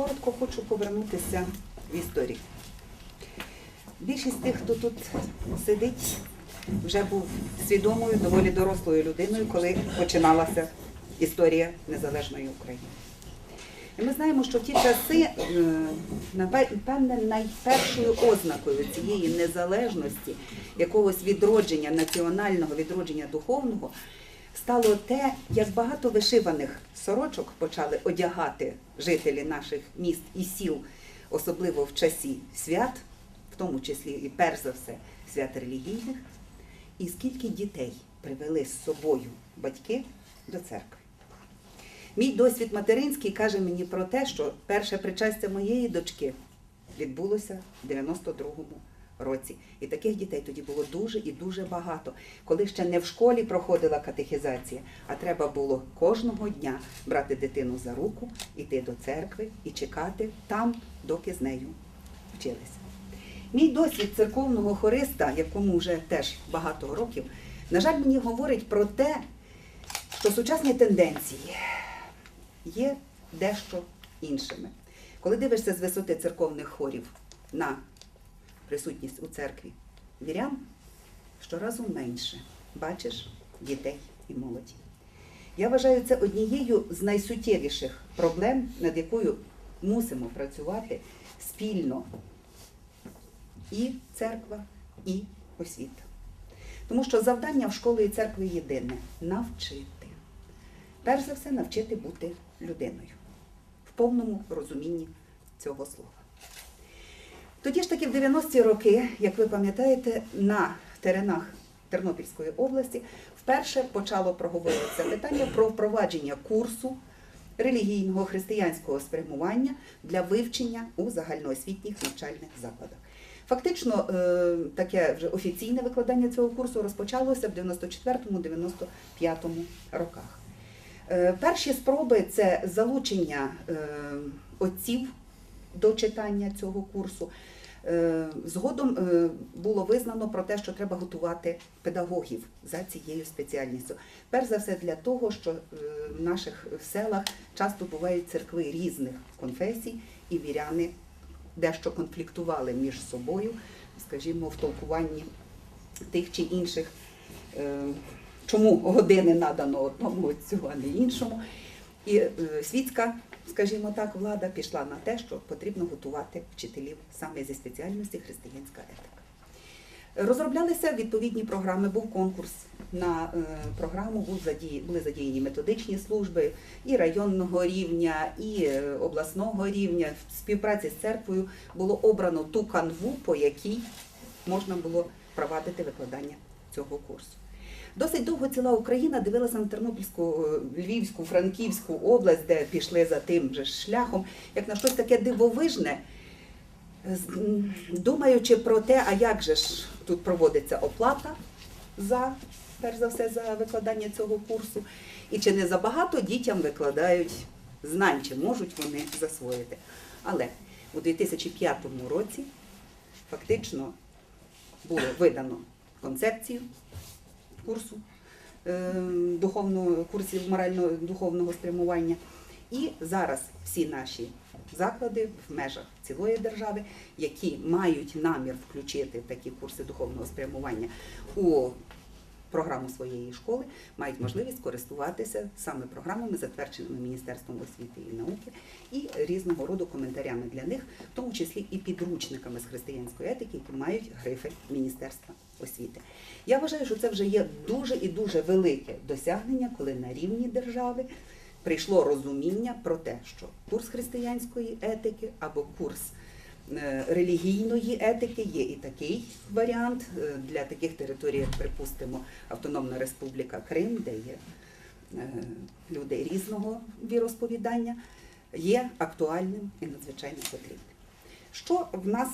коротко хочу повернутися в історію. Більшість тих, хто тут сидить, вже був свідомою, доволі дорослою людиною, коли починалася історія незалежної України. І ми знаємо, що в ті часи, е, напевне, найпершою ознакою цієї незалежності, якогось відродження, національного відродження духовного, стало те, як багато вишиваних сорочок почали одягати жителі наших міст і сіл, особливо в часі свят, в тому числі і перш за все свят релігійних, і скільки дітей привели з собою батьки до церкви. Мій досвід материнський каже мені про те, що перше причастя моєї дочки відбулося в 92-му році. І таких дітей тоді було дуже і дуже багато. Коли ще не в школі проходила катехізація, а треба було кожного дня брати дитину за руку, іти до церкви і чекати там, доки з нею вчилися. Мій досвід церковного хориста, якому вже теж багато років, на жаль, мені говорить про те, що сучасні тенденції є дещо іншими. Коли дивишся з висоти церковних хорів на присутність у церкві вірян, щоразу менше бачиш дітей і молоді. Я вважаю це однією з найсуттєвіших проблем, над якою мусимо працювати спільно і церква, і освіта. Тому що завдання в школи і церкви єдине навчити. Перш за все, навчити бути людиною в повному розумінні цього слова. Тоді ж таки в 90-ті роки, як ви пам'ятаєте, на теренах Тернопільської області вперше почало проговорюватися питання про впровадження курсу релігійного християнського спрямування для вивчення у загальноосвітніх навчальних закладах. Фактично, е, таке вже офіційне викладання цього курсу розпочалося в 94-95 роках. Е, Перші спроби це залучення е, отців до читання цього курсу. Е, Згодом е, було визнано про те, що треба готувати педагогів за цією спеціальністю. Перш за все для того, що е, в наших селах часто бувають церкви різних конфесій, і віряни дещо конфліктували між собою, скажімо, в толкуванні тих чи інших, чому години надано одному отцю, а не іншому. І світська, скажімо так, влада пішла на те, що потрібно готувати вчителів саме зі спеціальності християнська етика. Розроблялися відповідні програми, був конкурс на е, програму, були задіяні методичні служби і районного рівня, і е, обласного рівня. В співпраці з церквою було обрано ту канву, по якій можна було провадити викладання цього курсу. Досить довго ціла Україна дивилася на Тернопільську, е, Львівську, Франківську область, де пішли за тим же шляхом, як на щось таке дивовижне, думаючи про те, а як же ж тут проводиться оплата за, перш за все, за викладання цього курсу, і чи не забагато дітям викладають знань, чи можуть вони засвоїти. Але у 2005 році фактично було видано концепцію курсу е, духовного курсів морально-духовного спрямування. І зараз всі наші заклади в межах цілої держави, які мають намір включити такі курси духовного спрямування у програму своєї школи, мають можливість користуватися саме програмами, затвердженими Міністерством освіти і науки, і різного роду коментарями для них, в тому числі і підручниками з християнської етики, які мають грифи Міністерства освіти. Я вважаю, що це вже є дуже і дуже велике досягнення, коли на рівні держави прийшло розуміння про те, що курс християнської етики або курс релігійної етики є і такий варіант е, для таких територій, як припустимо, Автономна Республіка Крим, де є е, люди різного віросповідання, є актуальним і надзвичайно потрібним. Що в нас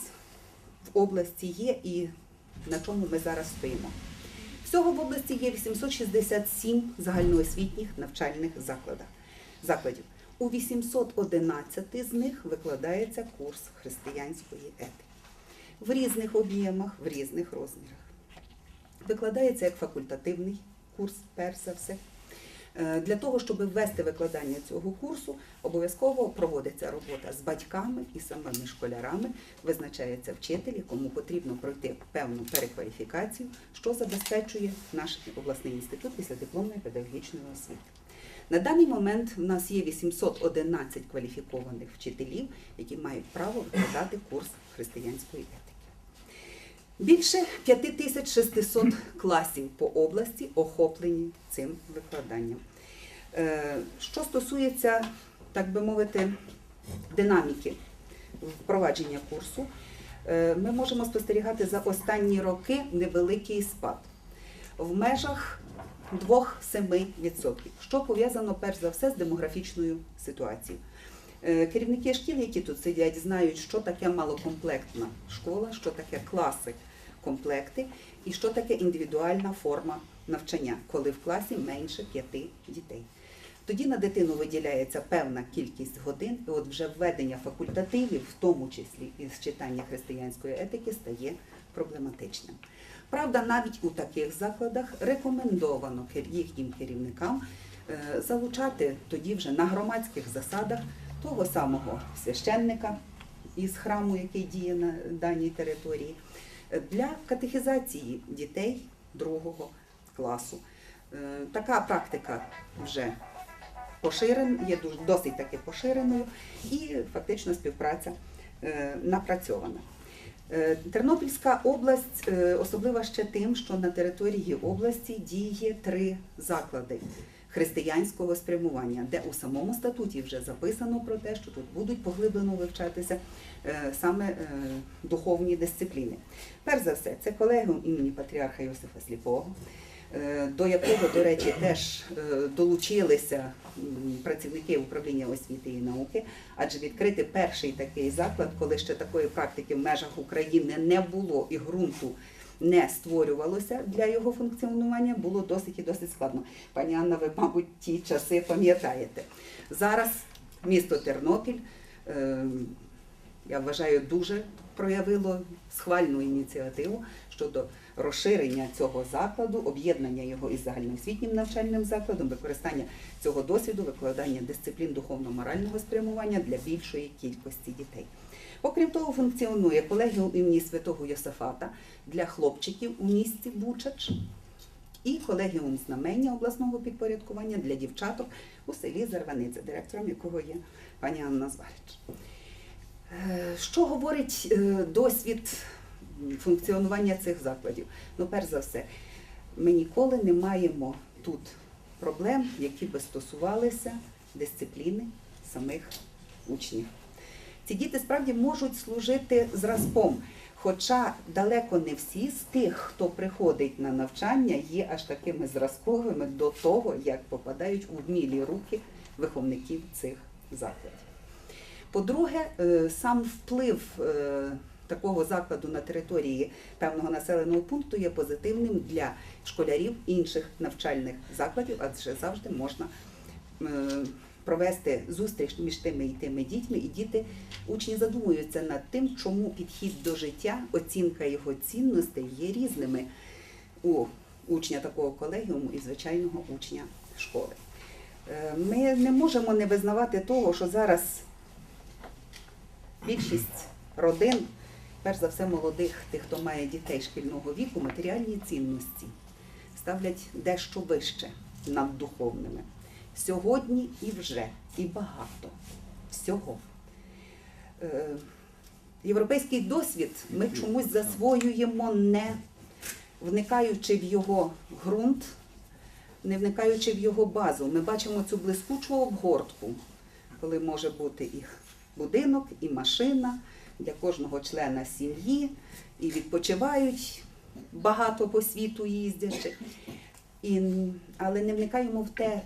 в області є і на чому ми зараз стоїмо? Всього в області є 867 загальноосвітніх навчальних закладів. У 811 з них викладається курс християнської етики в різних об'ємах, в різних розмірах. Викладається як факультативний курс, перш за все. Е, Для того, щоб ввести викладання цього курсу, обов'язково проводиться робота з батьками і самими школярами. Визначається вчитель, якому потрібно пройти певну перекваліфікацію, що забезпечує наш обласний інститут після дипломної педагогічної освіти. На даний момент в нас є 811 кваліфікованих вчителів, які мають право викладати курс християнської етики. Більше 5600 класів по області охоплені цим викладанням. Е, Що стосується, так би мовити, динаміки впровадження курсу, е, ми можемо спостерігати за останні роки невеликий спад в межах 2-7%, що пов'язано перш за все з демографічною ситуацією. Е, Керівники шкіл, які тут сидять, знають, що таке малокомплектна школа, що таке класи комплекти і що таке індивідуальна форма навчання, коли в класі менше п'яти дітей. Тоді на дитину виділяється певна кількість годин, і от вже введення факультативів, в тому числі і з читання християнської етики, стає проблематичним. Правда, навіть у таких закладах рекомендовано їхнім керівникам е, залучати тоді вже на громадських засадах того самого священника із храму, який діє на даній території, е, для катехізації дітей другого класу. Е, Така практика вже поширена, є досить таки поширеною, і фактично співпраця напрацьована. Е, Тернопільська область е, особлива ще тим, що на території області діє три заклади християнського спрямування, де у самому статуті вже записано про те, що тут будуть поглиблено вивчатися е, саме духовні дисципліни. Перш за все, це колегіум імені патріарха Йосифа Сліпого, до якого, до речі, теж е, долучилися працівники управління освіти і науки, адже відкрити перший такий заклад, коли ще такої практики в межах України не було і ґрунту не створювалося для його функціонування, було досить і досить складно. Пані Анна, ви, мабуть, ті часи пам'ятаєте. Зараз місто Тернопіль, е, я вважаю, дуже проявило схвальну ініціативу щодо розширення цього закладу, об'єднання його із загальноосвітнім навчальним закладом, використання цього досвіду, викладання дисциплін духовно-морального спрямування для більшої кількості дітей. Окрім того, функціонує колегіум імені святого Йосифата для хлопчиків у місті Бучач і колегіум знамення обласного підпорядкування для дівчаток у селі Зарваниця, директором якого є пані Анна Зварич. Е, Що говорить е, досвід функціонування цих закладів? Ну, перш за все, ми ніколи не маємо тут проблем, які би стосувалися дисципліни самих учнів. Ці діти справді можуть служити зразком, хоча далеко не всі з тих, хто приходить на навчання, є аж такими зразковими до того, як попадають у вмілі руки виховників цих закладів. По-друге, е, сам вплив е, такого закладу на території певного населеного пункту є позитивним для школярів інших навчальних закладів, адже завжди можна е, провести зустріч між тими і тими дітьми, і діти, учні задумуються над тим, чому підхід до життя, оцінка його цінностей є різними у учня такого колегіуму і звичайного учня школи. Е, Ми не можемо не визнавати того, що зараз більшість родин, перш за все молодих, тих, хто має дітей шкільного віку, матеріальні цінності ставлять дещо вище над духовними. Сьогодні і вже, і багато всього. Е, Європейський досвід ми чомусь засвоюємо, не вникаючи в його ґрунт, не вникаючи в його базу. Ми бачимо цю блискучу обгортку, коли може бути і будинок, і машина для кожного члена сім'ї, і відпочивають багато по світу їздячи. І, але не вникаємо в те,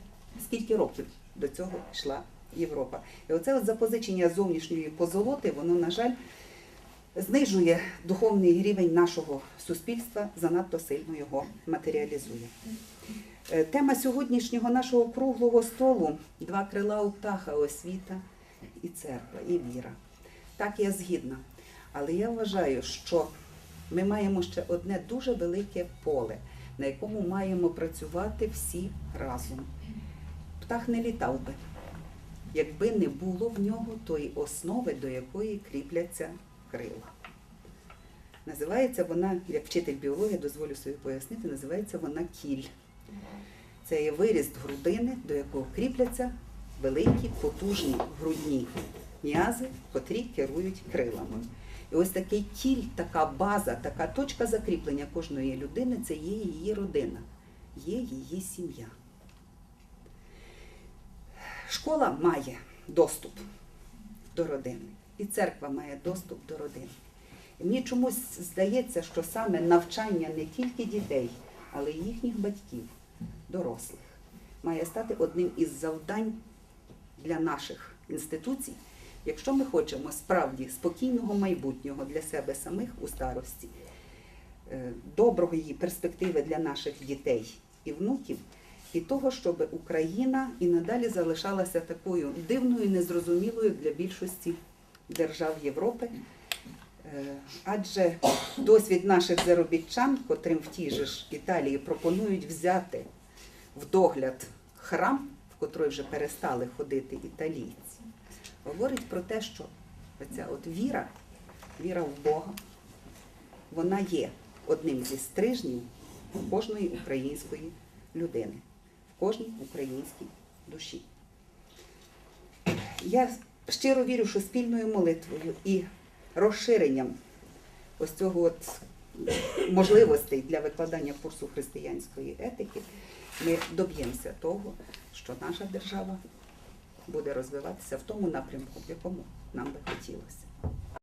скільки років до цього йшла Європа. І оце от запозичення зовнішньої позолоти, воно, на жаль, знижує духовний рівень нашого суспільства, занадто сильно його матеріалізує. Е, Тема сьогоднішнього нашого круглого столу два крила у птаха освіта і церква, і віра. Так, я згідна. Але я вважаю, що ми маємо ще одне дуже велике поле, на якому маємо працювати всі разом. птах не літав би, якби не було в нього тої основи, до якої кріпляться крила. Називається вона, як вчитель біології, дозволю собі пояснити, називається вона кіль. Це є виріст грудини, до якого кріпляться великі, потужні грудні м'язи, котрі керують крилами. І ось такий кіль, така база, така точка закріплення кожної людини це є її родина, є її сім'я. Школа має доступ до родини, і церква має доступ до родини. І мені чомусь здається, що саме навчання не тільки дітей, але й їхніх батьків, дорослих, має стати одним із завдань для наших інституцій, якщо ми хочемо справді спокійного майбутнього для себе самих у старості, е, доброго її перспективи для наших дітей і внуків, і того, щоб Україна і надалі залишалася такою дивною, незрозумілою для більшості держав Європи. Е, Адже досвід наших заробітчан, котрим в тій же ж Італії пропонують взяти в догляд храм, в котрий вже перестали ходити італійці, говорить про те, що оця от віра, віра в Бога, вона є одним зі стрижнів кожної української людини, в кожній українській душі. Я щиро вірю, що спільною молитвою і розширенням ось цього от можливостей для викладання курсу християнської етики ми доб'ємося того, що наша держава буде розвиватися в тому напрямку, в якому нам би хотілося.